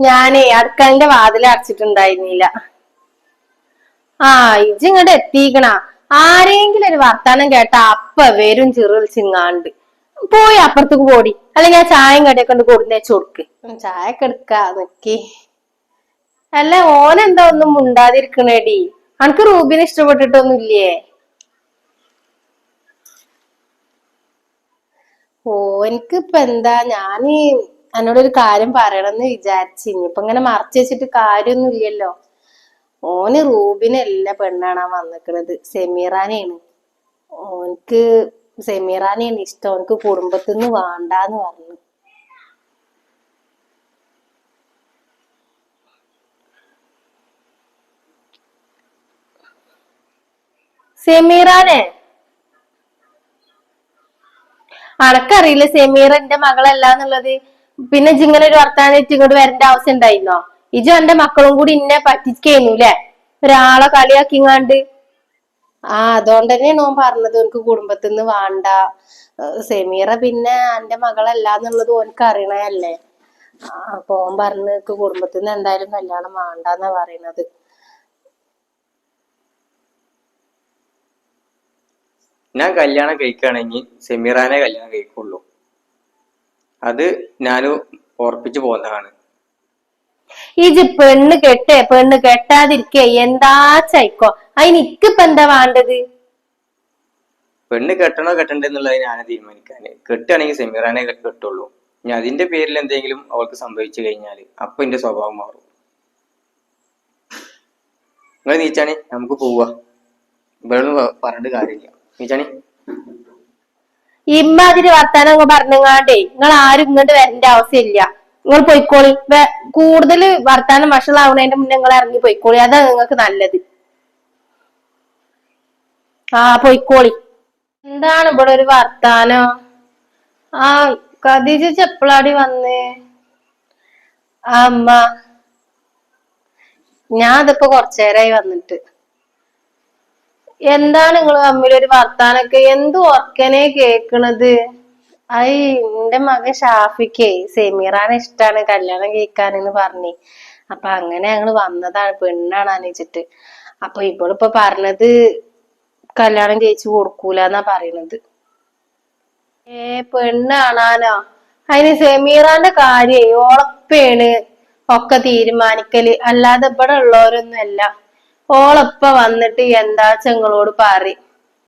ഞാനേ അടുക്കളന്റെ വാതിൽ അടച്ചിട്ടുണ്ടായിരുന്നില്ല. ആ ഇജ് ഇങ്ങോട്ട് എത്തിക്കണ. ആരെങ്കിലും ഒരു വർത്താനം കേട്ട അപ്പ വരും ചെറു ചിങ്ങാണ്ട്. പോയി അപ്പുറത്തേക്ക് പോടി. അല്ലെങ്കിൽ ഞാൻ ചായയും കടിയൊക്കെ കൊണ്ട് കൊടുന്നേച്ച് കൊടുക്ക്. ചായ ഒക്കെ എടുക്കാ അല്ല ഓനെന്താ ഒന്നും മുണ്ടാതിരിക്കണേടി? അനക്ക് റൂബിനെ ഇഷ്ടപ്പെട്ടിട്ടൊന്നുമില്ലേ? ഓ എനിക്കിപ്പെന്താ ഞാൻ എന്നോടൊരു കാര്യം പറയണമെന്ന് വിചാരിച്ചു. ഇനിയിപ്പൊ ഇങ്ങനെ മറച്ചു വെച്ചിട്ട് കാര്യമൊന്നുമില്ലല്ലോ ഓന് റൂബിനല്ല പെണ്ണാണ് വന്നിക്കണത്. സെമീറാനെയാണ്. ഓനക്ക് സെമീറാനെയാണ് ഇഷ്ടം. ഓനക്ക് കുടുംബത്തിൽ നിന്ന് വേണ്ടാന്ന് പറഞ്ഞു. സെമീറാനെ? അനക്കറിയില്ല സെമീറ എന്റെ മകളല്ല എന്നുള്ളത്? പിന്നെ ഇങ്ങനെ ഒരു വർത്താനായിട്ട് ഇങ്ങോട്ട് വരേണ്ട ആവശ്യം ഉണ്ടായിരുന്നോ? ഇജു എന്റെ മക്കളും കൂടി ഇന്നെ പറ്റിക്കേനു അല്ലെ ഒരാളെ കളിയാക്കിങ്ങാണ്ട്. ആ അതുകൊണ്ട് തന്നെ ഓൻ പറഞ്ഞത്. ഓനക്ക് കുടുംബത്തിൽ നിന്ന് വേണ്ട സെമീറ പിന്നെ എന്റെ മകളല്ല എന്നുള്ളത് ഓനക്ക് അറിയണല്ലേ ആ, അപ്പൊ ഓൻ പറഞ്ഞു എനിക്ക് കുടുംബത്തിൽ നിന്ന് എന്തായാലും കല്യാണം വേണ്ടെന്നാ പറയണത്. ഞാൻ കല്യാണം കഴിക്കുകയാണെങ്കിൽ സെമീറാനെ കല്യാണം കഴിക്കുള്ളൂ. അത് ഞാൻ ഓർപ്പിച്ച് പോകുന്നതാണ് ഇജ് പെണ്ണ് കെട്ടേ പെണ്ണ് കെട്ടാതിരിക്കേ എന്താ ചൈക്കോ? അതിന് ഇക്കിപ്പൊ എന്താ വേണ്ടത്? പെണ്ണ് കെട്ടണോ കെട്ടണ്ടെന്നുള്ളത് ഞാൻ തീരുമാനിക്കാൻ കെട്ടുകയാണെങ്കിൽ സെമീറാനെ കെട്ടുള്ളൂ. ഇനി അതിന്റെ പേരിൽ എന്തെങ്കിലും അവൾക്ക് സംഭവിച്ചു കഴിഞ്ഞാൽ അപ്പൊ എന്റെ സ്വഭാവം മാറും. നിങ്ങൾ നീച്ചാണി നമുക്ക് പോവാ. ഇവിടെ പറഞ്ഞിട്ട് കാര്യമില്ല. നീച്ചാണി? ഇമ്മാതിരി വർത്താനം പറഞ്ഞങ്ങാണ്ടേ. നിങ്ങൾ ആരും ഇങ്ങോട്ട് വരേണ്ട ആവശ്യമില്ല. നിങ്ങൾ പൊയ്ക്കോളി. കൂടുതൽ വർത്താനം വഷളാവണേന്റെ മുന്നേ നിങ്ങൾ ഇറങ്ങി പൊയ്ക്കോളി. അതാ നിങ്ങൾക്ക് നല്ലത്. ആ പൊയ്ക്കോളി. എന്താണ് ഇവിടെ ഒരു വർത്താനം? ആ ഖദീജ ചെപ്പളാടി വന്നേ? ആ അമ്മ. ഞാൻ അതിപ്പോ കൊറച്ചേരായി വന്നിട്ട്. എന്താണ് നിങ്ങൾ തമ്മിൽ ഒരു വർത്താനൊക്കെ എന്ത് ഓർക്കനെ കേക്കണത്? ഐ എന്റെ മകൻ ഷാഫിക്കേ സെമീറാനെ ഇഷ്ടാണ് കല്യാണം കേക്കാനെന്ന് പറഞ്ഞേ. അപ്പൊ അങ്ങനെ ഞങ്ങൾ വന്നതാണ് പെണ്ണാണ് അനിച്ചിട്ട്. അപ്പൊ ഇവളിപ്പൊ പറഞ്ഞത് കല്യാണം കഴിച്ചു കൊടുക്കൂലെന്നാ പറയണത്. ഏ പെണ്ണാണാനോ? അതിന് സെമീറാന്റെ കാര്യേ ഓളപ്പേണ് ഒക്കെ തീരുമാനിക്കൽ. അല്ലാതെ ഇവിടെ ഉള്ളവരൊന്നും അല്ല. ഓളപ്പ വന്നിട്ട് എന്താ ചെങ്ങളോട് പറയും